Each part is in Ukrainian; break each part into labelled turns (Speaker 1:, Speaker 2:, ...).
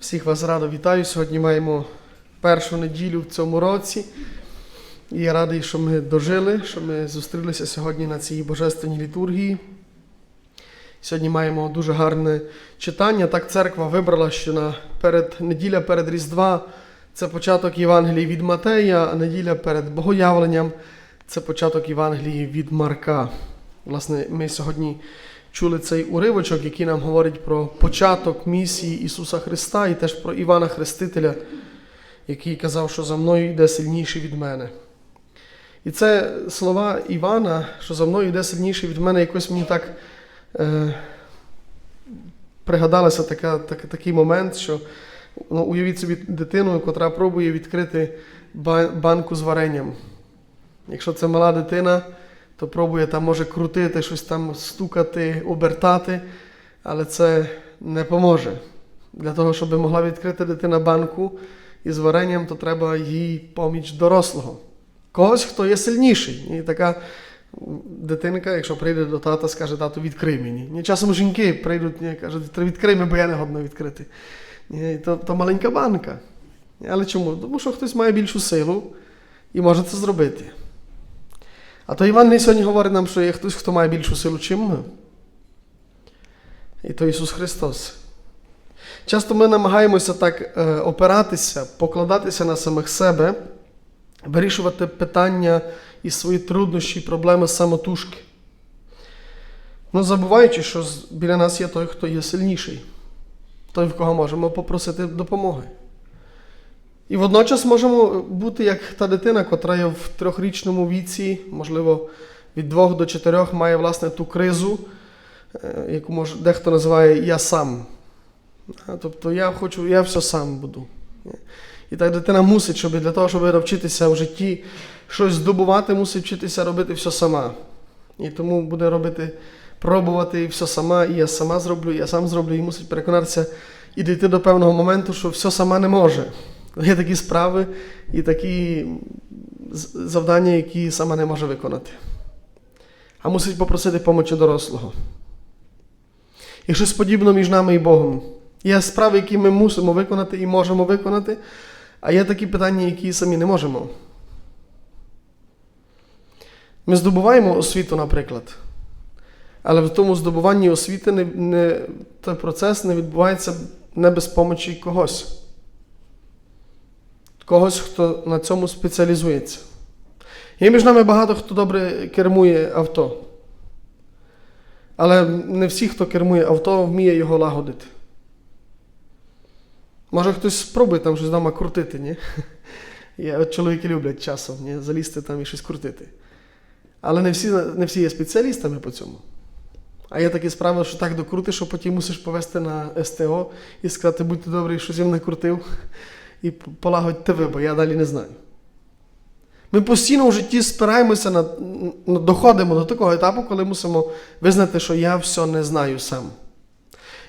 Speaker 1: Всіх вас радо вітаю. Сьогодні маємо першу неділю в цьому році. І я радий, що ми дожили, що ми зустрілися сьогодні на цій божественній літургії. Сьогодні маємо дуже гарне читання. Так церква вибрала, що на перед, неділя перед Різдва це початок Євангелії від Матея, а неділя перед Богоявленням це початок Євангелії від Марка. Власне, ми сьогодні чули цей уривочок, який нам говорить про початок місії Ісуса Христа і теж про Івана Хрестителя, який казав, що за мною йде сильніший від мене. І це слова Івана, що за мною йде сильніший від мене, якось мені так е, пригадалося така, так, такий момент, що ну, уявіть собі дитину, яка пробує відкрити банку з варенням. Якщо це мала дитина, то пробує там може крутити, щось там стукати, обертати, але це не поможе. Для того, щоб могла відкрити дитина банку із варенням, то треба їй поміч дорослого. Когось, хто є сильніший. І така дитинка, якщо прийде до тата, скаже, тату, відкрий мені. Ні, часом жінки прийдуть і кажуть, «Та відкрий мені, бо я не годна відкрити. Ні, то, то маленька банка. Але чому? Тому що хтось має більшу силу і може це зробити. А то Іван сьогодні говорить нам, що є хтось, хто має більшу силу, чим ми. І то Ісус Христос. Часто ми намагаємося так е, опиратися, покладатися на самих себе, вирішувати питання і свої труднощі, проблеми самотужки. Ну, забуваючи, що біля нас є той, хто є сильніший, той, в кого можемо попросити допомоги. І водночас можемо бути як та дитина, котра є в трьохрічному віці, можливо, від двох до чотирьох має власне ту кризу, е, яку може, дехто називає я сам. Тобто я хочу, я все сам буду. І так дитина мусить, щоб для того, щоб навчитися в житті щось здобувати, мусить вчитися робити все сама. І тому буде робити, пробувати все сама, і я сама зроблю, і я сам зроблю, і мусить переконатися і дійти до певного моменту, що все сама не може. Є такі справи і такі завдання, які сама не може виконати. А мусить попросити помочі дорослого. І щось подібне між нами і Богом. Є справи, які ми мусимо виконати і можемо виконати, а є такі питання, які самі не можемо. Ми здобуваємо освіту, наприклад. Але в тому здобуванні освіти не, не, той процес не відбувається не без помочі когось. Когось, хто на цьому спеціалізується. Є між нами багато хто добре кермує авто. Але не всі, хто кермує авто, вміє його лагодити. Може хтось спробує там щось вдома крутити, ні? От чоловіки люблять часом ні? залізти там і щось крутити. Але не всі, не всі є спеціалістами по цьому. А є такі справи, що так докрутиш, що потім мусиш повести на СТО і сказати, будьте добрі, щось я накрутив, і полагодьте ви, бо я далі не знаю. Ми постійно в житті спираємося на, доходимо до такого етапу, коли мусимо визнати, що я все не знаю сам.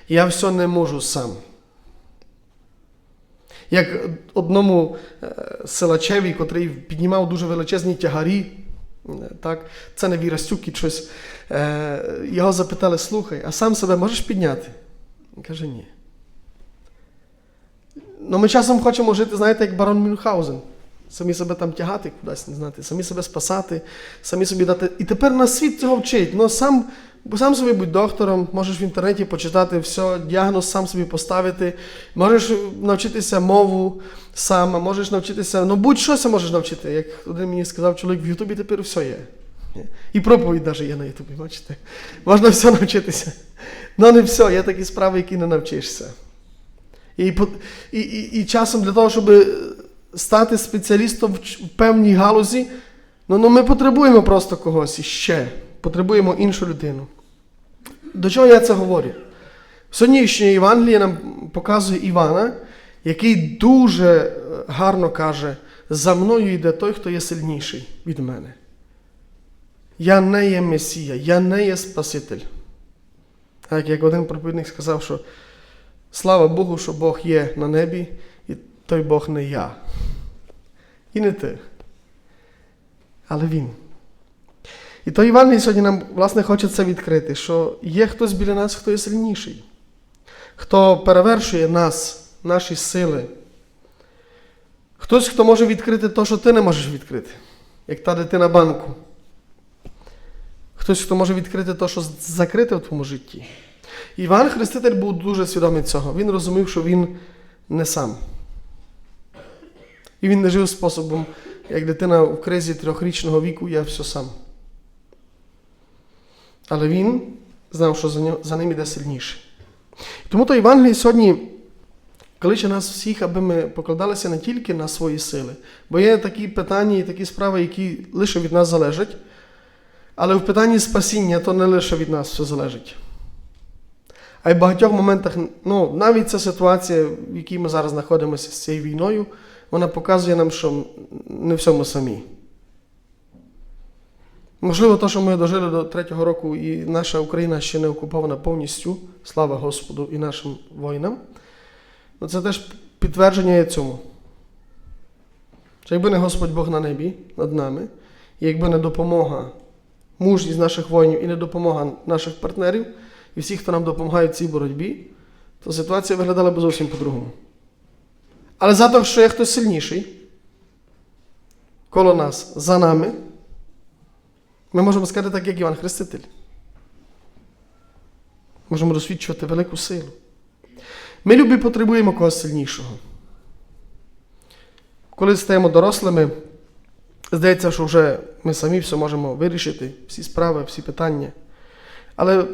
Speaker 1: Я все не можу сам. Як одному е, силачеві, котрий піднімав дуже величезні тягарі, е, так, це не Вірастюк і щось, е, його запитали, слухай, а сам себе можеш підняти? Каже, ні. Ну, ми часом хочемо жити, знаєте, як барон Мюнхгаузен. Самі себе там тягати кудись, не знати, самі себе спасати, самі собі дати. І тепер на світ цього вчить. Ну, сам, сам собі будь доктором, можеш в інтернеті почитати все, діагноз сам собі поставити, можеш навчитися мову сам, можеш навчитися, ну будь-що можеш навчити. Як один мені сказав чоловік, в Ютубі тепер все є. І проповідь навіть є на Ютубі, бачите? Можна все навчитися. Ну не все, є такі справи, які не навчишся. І, і, і, часом для того, щоб стати спеціалістом в, певній галузі, ну, ну ми потребуємо просто когось іще. Потребуємо іншу людину. До чого я це говорю? Сьогоднішнє Євангеліє нам показує Івана, який дуже е, гарно каже: за мною йде той, хто є сильніший від мене. Я не є Месія, я не є Спаситель. Так як один проповідник сказав, що слава Богу, що Бог є на небі, і той Бог не я. І не ти. Але Він. І то Іван сьогодні нам, власне, хоче це відкрити, що є хтось біля нас, хто є сильніший, хто перевершує нас наші сили. Хтось, хто може відкрити те, що ти не можеш відкрити, як та дитина банку. Хтось, хто може відкрити те, що закрите в твоєму житті. Іван Хреститель був дуже свідомий цього. Він розумів, що він не сам. І він не жив способом, як дитина в кризі трьохрічного віку, я все сам. Але він знав, що за, ним іде сильніше. Тому то Євангеліє сьогодні кличе нас всіх, аби ми покладалися не тільки на свої сили, бо є такі питання і такі справи, які лише від нас залежать. Але в питанні спасіння то не лише від нас все залежить. А й в багатьох моментах, ну, навіть ця ситуація, в якій ми зараз знаходимося з цією війною, вона показує нам, що не всьому самі. Можливо, те, що ми дожили до третього року, і наша Україна ще не окупована повністю, слава Господу і нашим воїнам, ну це теж підтвердження є цьому. Що якби не Господь Бог на небі над нами, і якби не допомога мужність наших воїнів і не допомога наших партнерів, і всіх, хто нам допомагає в цій боротьбі, то ситуація виглядала б зовсім по-другому. Але за те, що є хтось сильніший коло нас, за нами, ми можемо сказати так, як Іван Хреститель. Можемо розсвідчувати велику силу. Ми любі потребуємо когось сильнішого. Коли стаємо дорослими, здається, що вже ми самі все можемо вирішити, всі справи, всі питання. Але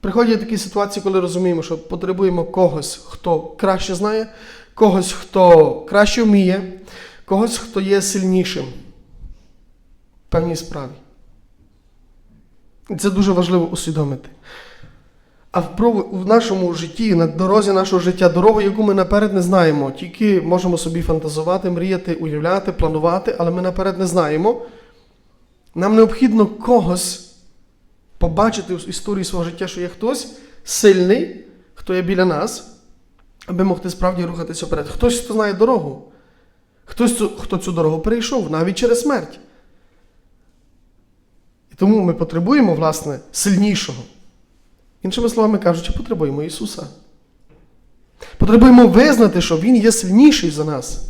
Speaker 1: приходять такі ситуації, коли розуміємо, що потребуємо когось, хто краще знає, когось, хто краще вміє, когось, хто є сильнішим в певній справі. І це дуже важливо усвідомити. А в, нашому житті, на дорозі нашого життя, дорогу, яку ми наперед не знаємо, тільки можемо собі фантазувати, мріяти, уявляти, планувати, але ми наперед не знаємо. Нам необхідно когось побачити в історії свого життя, що є хтось сильний, хто є біля нас, аби могти справді рухатися вперед. Хтось, хто знає дорогу, хтось, хто цю дорогу перейшов, навіть через смерть. І тому ми потребуємо, власне, сильнішого. Іншими словами кажучи, потребуємо Ісуса. Потребуємо визнати, що Він є сильніший за нас.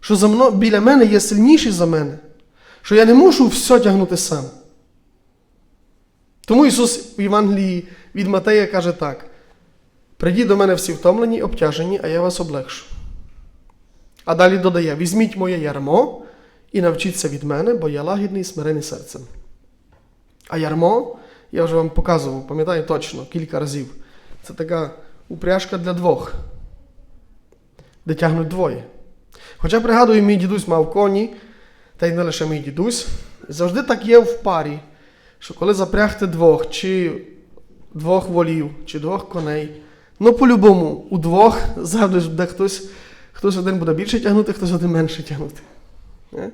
Speaker 1: Що за мно, біля мене є сильніший за мене. Що я не мушу все тягнути сам. Тому Ісус в Євангелії від Матея каже так: прийдіть до мене всі втомлені, обтяжені, а я вас облегшу. А далі додає: візьміть моє ярмо і навчіться від мене, бо я лагідний і смирений серцем. А ярмо, я вже вам показував, пам'ятаю точно, кілька разів. Це така упряжка для двох, де тягнуть двоє. Хоча пригадую, мій дідусь мав коні, та й не лише мій дідусь. Завжди так є в парі, що коли запрягти двох, чи двох волів, чи двох коней, ну по-любому, у двох завжди буде хтось, хтось один буде більше тягнути, хтось один менше тягнути. Не?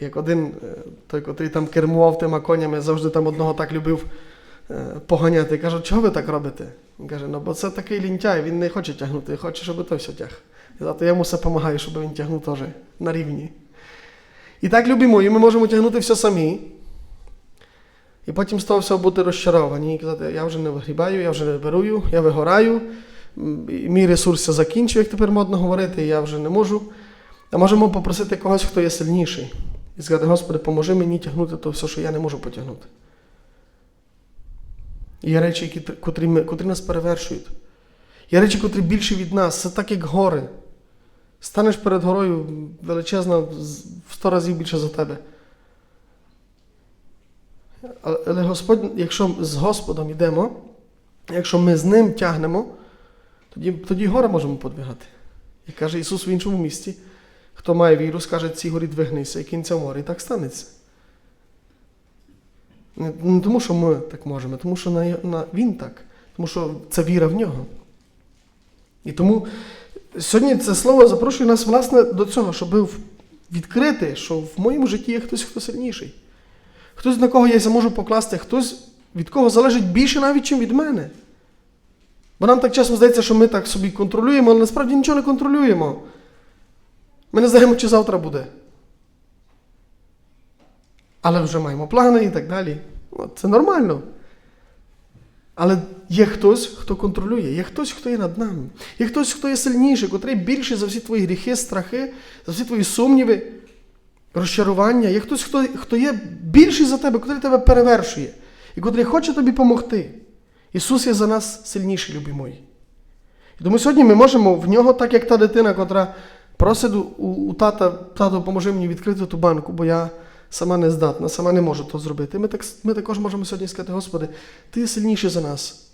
Speaker 1: Як один, е, той, котрий там кермував тими конями, завжди там одного так любив е, поганяти. Кажу, чого ви так робите? Він каже, ну бо це такий лінтяй, він не хоче тягнути, хоче, щоб той все тяг. Зато я йому все допомагаю, щоб він тягнув теж на рівні. І так любимо, і ми можемо тягнути все самі. І потім з того всього бути розчаровані і казати, я вже не вигрібаю, я вже не берую, я вигораю, мій ресурс закінчив, як тепер модно говорити, я вже не можу. А можемо попросити когось, хто є сильніший. І сказати, Господи, поможи мені тягнути то все, що я не можу потягнути. Є речі, які, котрі, ми, котрі нас перевершують. Є речі, котрі більші від нас. Це так, як гори. Станеш перед горою величезна в сто разів більше за тебе. Але Господь, якщо з Господом йдемо, якщо ми з ним тягнемо, тоді, тоді гори можемо подвигати. І каже Ісус в іншому місці, хто має віру, скаже цій горі двигнися і кінця моря, і так станеться. Не, не тому, що ми так можемо, тому що на, на, Він так, тому що це віра в нього. І тому сьогодні це слово запрошує нас, власне, до цього, щоб відкрити, що в моєму житті є хтось, хто сильніший. Хтось, на кого я можу покласти, хтось, від кого залежить більше навіть, чим від мене. Бо нам так часом здається, що ми так собі контролюємо, але насправді нічого не контролюємо. Ми не знаємо, чи завтра буде. Але вже маємо плани і так далі. Це нормально. Але є хтось, хто контролює, є хтось, хто є над нами, є хтось, хто є сильніший, котрий більший за всі твої гріхи, страхи, за всі твої сумніви, розчарування. Є хтось, хто, хто є більший за тебе, котрий тебе перевершує і котрий хоче тобі допомогти. Ісус є за нас сильніший, любі мої. І тому сьогодні ми можемо в нього, так як та дитина, котра просить у, у тата, тато, поможи мені відкрити ту банку, бо я сама не здатна, сама не можу то зробити. Ми, так, ми також можемо сьогодні сказати, Господи, Ти сильніший за нас.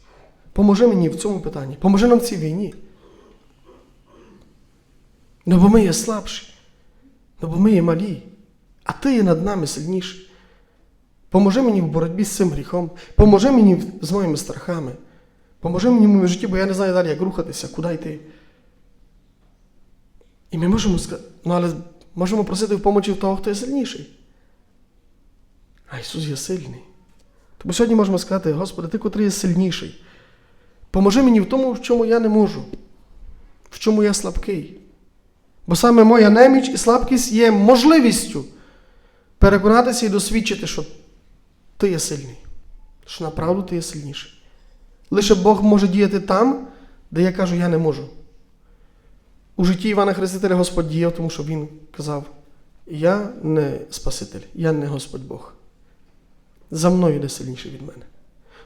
Speaker 1: Поможи мені в цьому питанні, поможи нам в цій війні. Ну, бо ми є слабші, ну, бо ми є малі, а Ти є над нами сильніший. Поможи мені в боротьбі з цим гріхом, поможи мені з моїми страхами. Поможи мені в моєму житті, бо я не знаю далі, як рухатися, куди йти. І ми можемо сказати, ну але можемо просити в помочі в того, хто є сильніший. А Ісус є сильний. Тому сьогодні можемо сказати, Господи, Ти, котрий є сильніший, поможи мені в тому, в чому я не можу, в чому я слабкий. Бо саме моя неміч і слабкість є можливістю переконатися і досвідчити, що ти є сильний, що направду ти є сильніший. Лише Бог може діяти там, де я кажу, я не можу. У житті Івана Хрестителя Господь діяв, тому що він казав: Я не Спаситель, я не Господь Бог. За мною йде сильніший від мене.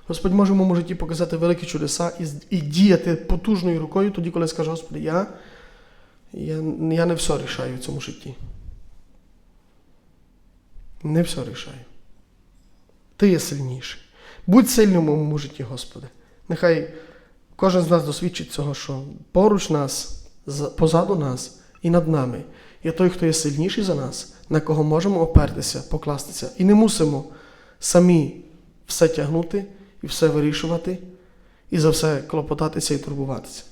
Speaker 1: Господь може в моєму житті показати великі чудеса і, і діяти потужною рукою, тоді, коли скаже, Господи, я, я, я не все рішаю в цьому житті. Не все рішаю. Ти є сильніший. Будь сильним у моєму житті, Господи. Нехай кожен з нас досвідчить цього, що поруч нас, позаду нас і над нами є той, хто є сильніший за нас, на кого можемо опертися, покластися. І не мусимо самі все тягнути і все вирішувати, і за все клопотатися і турбуватися.